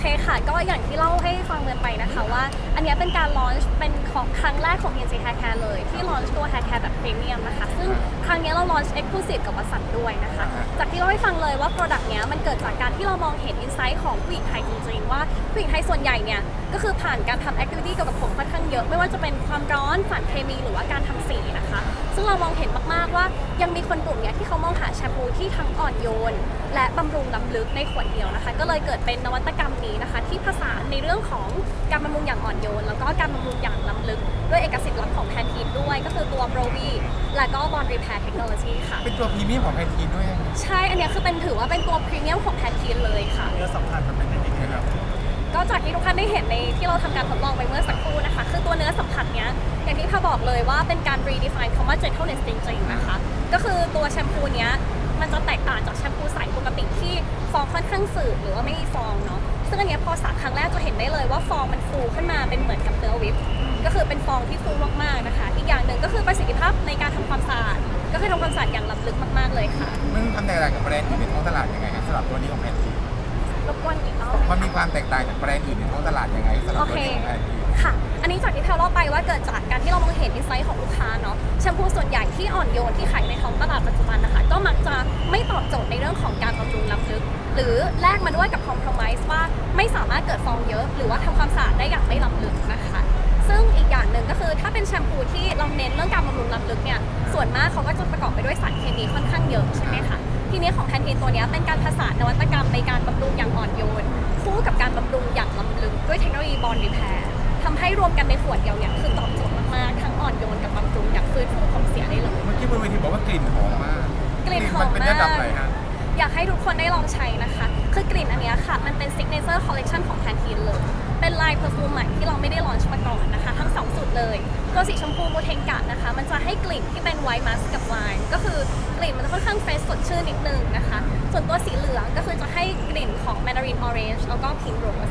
เคค่ะ ก็อย่างที่เล่าให้ฟังกันไปนะคะว่า อันเนี้ยเป็นการลอนช์เป็นของครั้งแรกของ PNC Hair Care เลย ที่ลอนช์ตัว Hair Care แบบพรีเมียมนะคะ ซึ่งครั้งเนี้ยเราลอนช์ Exclusive กับวัสันด้วยนะคะ จากที่เล่าให้ฟังเลยว่า Product เนี้ยมันเกิดจากการที่เรามองเห็นอินไซต์ของผู้หญิงไทยจริงๆ ว่าผู้หญิงไทยส่วนใหญ่เนี่ย ก็คือผ่านการทำแอคทิวิตี้เกี่ยวกับผมค่อนข้างเยอะ ไม่ว่าจะเป็นความร้อนสารเคมีหรือว่าการทำสีนะคะ ซึ่งเรามองเห็นมากๆว่ายังมีคนกลุ่มเนี้ยที่เขามองหาแชมพูที่ทั้งอ่อนโยน และบำรุงล้ำลึกในขวดเดียวนะคะ ก็เลยเกิดเป็นนวัตกรรมนี้นะคะ ที่ผสานในเรื่องของการบำรุงอย่างอ่อนโยน แล้วก็การบำรุงอย่างล้ำลึก ด้วยเอกสิทธิ์ลับของแพนทีนด้วย ก็คือตัวโบรวีและก็บอนรีแพร์เทคโนโลยีค่ะ เป็นตัวพรีเมียมของแพนทีนด้วยนะใช่อันเนี้ยคือเป็นถือว่าเป็นตัวพรีเมียมของแพนทีนเลยค่ะ เนื้อสัมผัสมันเป็นยังไงครับ ก็จากที่ทุกท่านได้เห็นในที่เราทำการทดลองไปเมื่อสักครู่นะคะ คือตัวเนื้อสัมผัสเนี้ยอย่างที่พาบอกเลยว่าเป็นการ redefine คำว่า gentleness จริงๆนะคะ ก็คือตัวแชมพูเนี้ยมันจะแตกต่างจากแชมพูใสปกติที่ฟองค่อนข้างฝืดหรือว่าไม่มีฟองเนาะ ซึ่งอันเนี้ยพอสระครั้งแรกจะเห็นได้เลยว่าฟองมันฟูขึ้นมาเป็นเหมือนกับเนื้อวิปก็คือเป็นฟองที่ฟูมากๆนะคะ อีกอย่างหนึ่งก็คือประสิทธิภาพในการทำความสะอาดก็คือทำความสะอาดอย่างล้ำลึกมากๆเลยค่ะมันทำแตกต่างกับแบรนด์อื่นในท้องตลาดยังไงครับสำหรับตัวนี้ของแพนทีนรบกวนอีกรอบไหมมันคะมีความแตกต่างจากแบรนด์อื่นในท้องตลาดยังไงสำหรับโอตัวเคนี้ของแพนทีนค่ะ อันนี้จากที่แพลเล่าไปว่าเกิดจากการที่เรามองเห็นอินไซต์ของลูกค้าเนาะแชมพูส่วนใหญ่ที่อ่อนโยนที่ขายในท้องตลาดปัจจุบันนะคะก็ หรือว่าทำความสะอาดได้อย่างไม่ล้ำลึกนะคะ ซึ่งอีกอย่างหนึ่งก็คือถ้าเป็นแชมพูที่เราเน้นเรื่องการบำรุงล้ำลึกเนี่ยส่วนมากเขาก็จะประกอบไปด้วยสารเคมีค่อนข้างเยอะใช่ไหมคะทีนี้ของแพนทีนตัวเนี้ยเป็นการผสานนวัตกรรมในการบำรุงอย่างอ่อนโยนคู่กับการบำรุงอย่างล้ำลึกด้วยเทคโนโลยีบอลรีแพร์ทำให้รวมกันในขวดเดียวเนี่ยคือตอบโจทย์มากๆทั้งอ่อนโยนกับบำรุงอย่างฟื้นฟูผมเสียได้เลยเมื่อกี้บนเวทีบอกว่ากลิ่นหอมมากกลิ่นหอมมันเป็นระดับมากไหนฮะอยากให้ทุกคนได้ลองใช้นะคะ คือกลิ่นอันเนี้ยค่ะ มันเป็นซิกเนเจอร์คอลเลกชันของแพนทีนเลย เป็นลายเพอร์ฟูมใหม่ที่เราไม่ได้ลอนช์มาก่อนนะคะ ทั้งสองสูตรเลย ตัวสีชมพูโมเทงกะนะคะ มันจะให้กลิ่นที่เป็นไวท์มัสกับไวน์ก็คือกลิ่นมันจะค่อนข้างเฟรชสดชื่นนิดนึงนะคะ ส่วนตัวสีเหลืองก็คือจะให้กลิ่นของแมนดารินออเรนจ์แล้วก็พิงโรส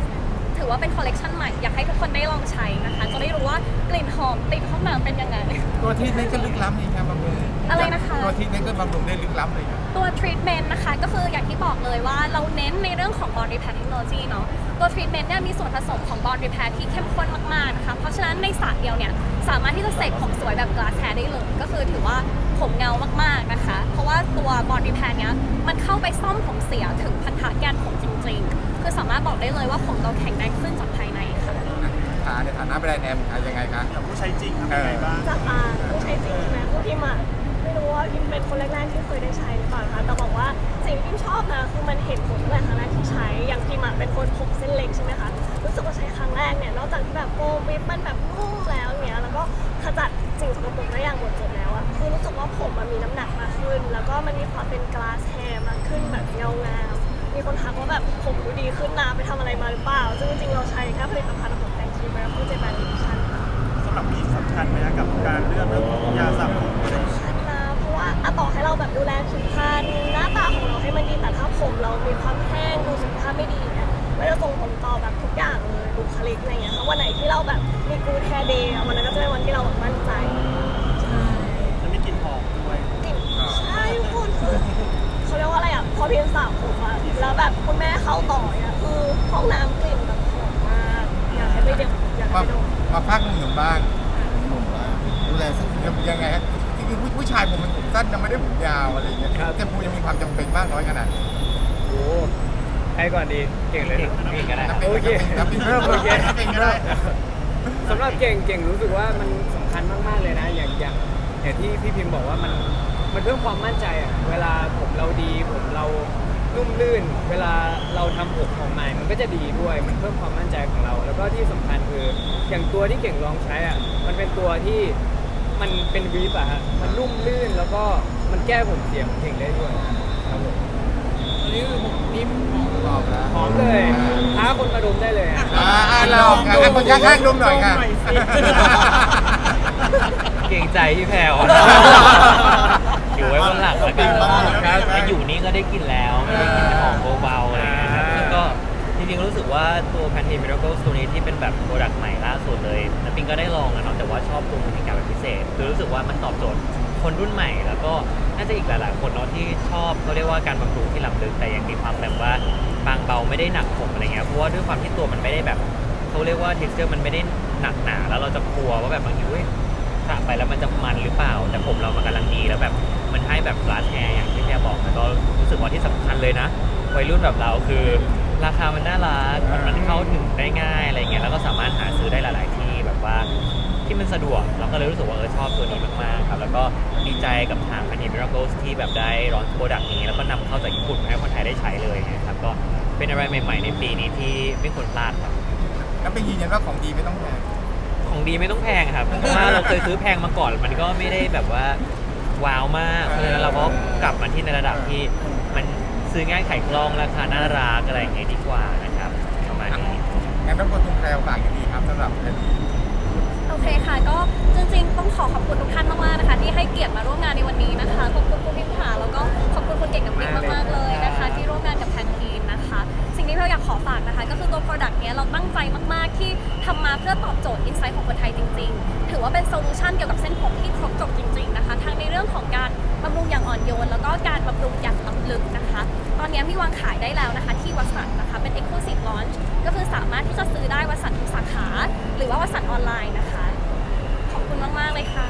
ถือว่าเป็นคอลเลกชันใหม่ อยากให้ทุกคนได้ลองใช้นะคะ จะได้รู้ว่ากลิ่นหอมติดห้องน้ำเป็นยังไง ตัวทีนี้ก็ลึกล้ำนี่ครับบำรุงอะไรนะคะ ตัวทีนี้ก็บำรุงได้ลึกล้ำเลยครับตัวทรีทเมนต์นะคะก็คืออย่างที่บอกเลยว่าเราเน้นในเรื่องของ bond repair technology เนาะตัวทรีทเมนต์เนี่ยมีส่วนผสมของ bond repair ที่เข้มข้นมากๆนะคะเพราะฉะนั้นในสระเดียวเนี่ยสามารถที่จะเสกผมสวยแบบ glass hair ได้เลยก็คือถือว่าผมเงามากๆนะคะ เพราะว่าตัว bond repair เนี้ยมันเข้าไปซ่อมผมเสียถึงพันธะแกนผมจริงๆ คือสามารถบอกได้เลยว่าผมเราแข็งแรงขึ้นจากภายในค่ะฐานในฐานะแบรนด์แอมขายยังไงคะกับผู้ใช้จริงทำยังไงบ้าง จากอ่าผู้ใช้จริงใช่ไหมคือพิมอะไม่รู้ว่าพิมเป็นคนแรกๆที่เคยได้ใช้หรือเปล่านะคะแต่บอกว่าสิ่งที่พิมชอบนะคือมันเห็นผลตั้งแต่ครั้งแรกที่ใช้อย่างพิมอะเป็นคนผมเส้น วก็มันมีความเป็นกลาสแฮร์มากขึ้นแบบเงางาม มีคนทักว่าแบบผมดูดีขึ้นนะไปทำอะไรมาหรือเปล่า ซึ่งจริงๆเราใช้แค่ผลิตภัณฑ์ของแตงคีแบรนด์ผู้เจแปนดิชั่นสำหรับพี่สำคัญไหมนะกับการเลือกเรื่องของยาสระผมอะไรอย่างเงี้ยนะเพราะว่าอะต่อให้เราแบบดูแลผิวพรรณหน้าตาของเราให้มันดีแต่ถ้าผมเรามีความแห้งดูสุขภาพไม่ดีเนี่ยมันจะส่งผลต่อแบบทุกอย่างเลยบุคลิกอะไรเงี้ยค่ะวันไหนที่เราแบบมีกูแทเดย์วันนั้นก็จะเป็นวันที่เราแบบมั่นใจ เข้าต่อเนี่ยคือห้องน้ำกลิ่นแบบหอมมากอยากให้ไปเด็กอยากให้มาไปดมมาภาคหนุ่มๆบ้างหนุ่มบ้างดูแลสักยังไงฮะจริงๆผู้ผู้ชายผมมันผมสั้นยังไม่ได้ผมยาวอะไรเงี้ยครับ แต่ผู้ยังมีความจำเป็นมากน้อยขนาดไหน โอ้ใครก่อนดีเก่งเลยเหรอเก่งก็ได้ โอเคนับเป็นนับโอเป็นเคนับเป็นก็ได้ สำหรับเก่งเก่งรู้สึกว่ามันสำคัญมากๆเลยนะ อย่างอย่างอย่างที่พี่พิมพ์บอกว่ามันมันเพิ่มความมั่นใจอะเวลาผมเราดีผมเรา นุ่มลื่น เวลาเราทำผมออกมามันก็จะดีด้วย มันเพิ่มความมั่นใจของเรา แล้วก็ที่สำคัญคืออย่างตัวที่เก่งลองใช้อะ มันเป็นตัวที่มันเป็นวีปอะฮะ มันนุ่มลื่นแล้วก็มันแก้ผมเสียของเก่งได้ด้วยครับผมอันนี้คือผมนิ่มตอบแล้วหอมเลยท้าคนมาดมได้เลยอะอ่าอ่าลองค่ะคนข้างๆดมหน่อยค่ะเกรงใจพี่แพรวอยู่ไว้บนหลังแล้วกันครับถ้าอยู่นี่ ก็ได้กลินแล้วไม่ได้กลินหอมเบาๆอะไรอย่างเงี้ยครับซึ่งก็จริงๆรู้สึกว่าตัว Pantene Miracle ตัวนี้ที่เป็นแบบโปรดักต์ใหม่ล่าสุดเลยน้ำปิงก็ได้ลองแล้วเนาะแต่ว่าชอบตัวมูลค่าแบบพิเศษคือรู้สึกว่ามันตอบโจทย์คนรุ่นใหม่ แล้วก็น่าจะอีกหลายๆคนเนาะที่ชอบเขาเรียกว่าการบำรุงที่ล้ำลึกแต่ยังมีความแบบว่าบางเบาไม่ได้หนักผมอะไรเงี้ยเพราะว่าด้วยความที่ตัวมันไม่ได้แบบเขาเรียกว่า texture มันไม่ได้หนักหนาแล้วเราจะกลัวว่าแบบบางทีเว้ยสระไปแล้วมันจะมันหรือเปล่า แต่ผมเรามันกำลังดีแล้วแบบ มันให้แบบ glass hair อย่างที่พี่บอกแล้วก็รู้สึกว่าที่สำคัญเลยนะ วัยรุ่นแบบเราคือ ราคามันน่ารักมันมันเข้าถึงได้ง่ายอะไรเงี้ยแล้วก็สามารถหาซื้อได้หลาย ๆ ที่แบบว่าที่มันสะดวกเราก็เลยรู้สึกว่าเออชอบตัวนี้มากๆครับแล้วก็ดีใจกับทาง p a n i m i r a c l e s ที่แบบได้ร้อนโปรดักต์นี้ แล้วก็นำเข้าจากญี่ปุ่นมาให้คนไทยได้ใช้เลยนะครับก็เป็นอะไรใหม่ ๆ ในปีนี้ที่ไม่ควรพลาดครับ แล้วเป็นยืนยันว่าของดีไม่ต้องแพงของดีไม่ต้องแพงครับเพราะว่าเราเคยซื้อแพงมาก่อน มันก็ไม่ได้แบบว่า ว้าวมากเพราะฉะนั้นเราก็กลับมาที่ในระดับที่มันซื้อง่ายขายคล่องราคาน่ารักอะไรอย่างเงี้ยดีกว่านะครับประมาณนี้ งั้นต้องกดทุนแพรวฝากอย่างดีครับสำหรับอันนี้โอเคค่ะ ก็จริงๆ ต้องขอขอบคุณทุกท่านมากๆนะคะ ที่ให้เกียรติมาร่วมงานในวันนี้นะคะ ขอบคุณคุณพิมพ์ค่ะแล้วก็ขอบคุณคุณเก่งกับปิ๊กมากๆเลยนะคะ ที่ร่วมงานกับแพนทีนนะคะ สิ่งที่เราอยากขอฝากนะคะ ก็คือตัว Product เนี้ยเราตั้งใจมากๆที่ทำมาเพื่อตอบโจทย์อิน ซื้อได้วัสันทุสาขา หรือว่าวัสันออนไลน์นะคะ ขอบคุณมาก ๆ เลยค่ะ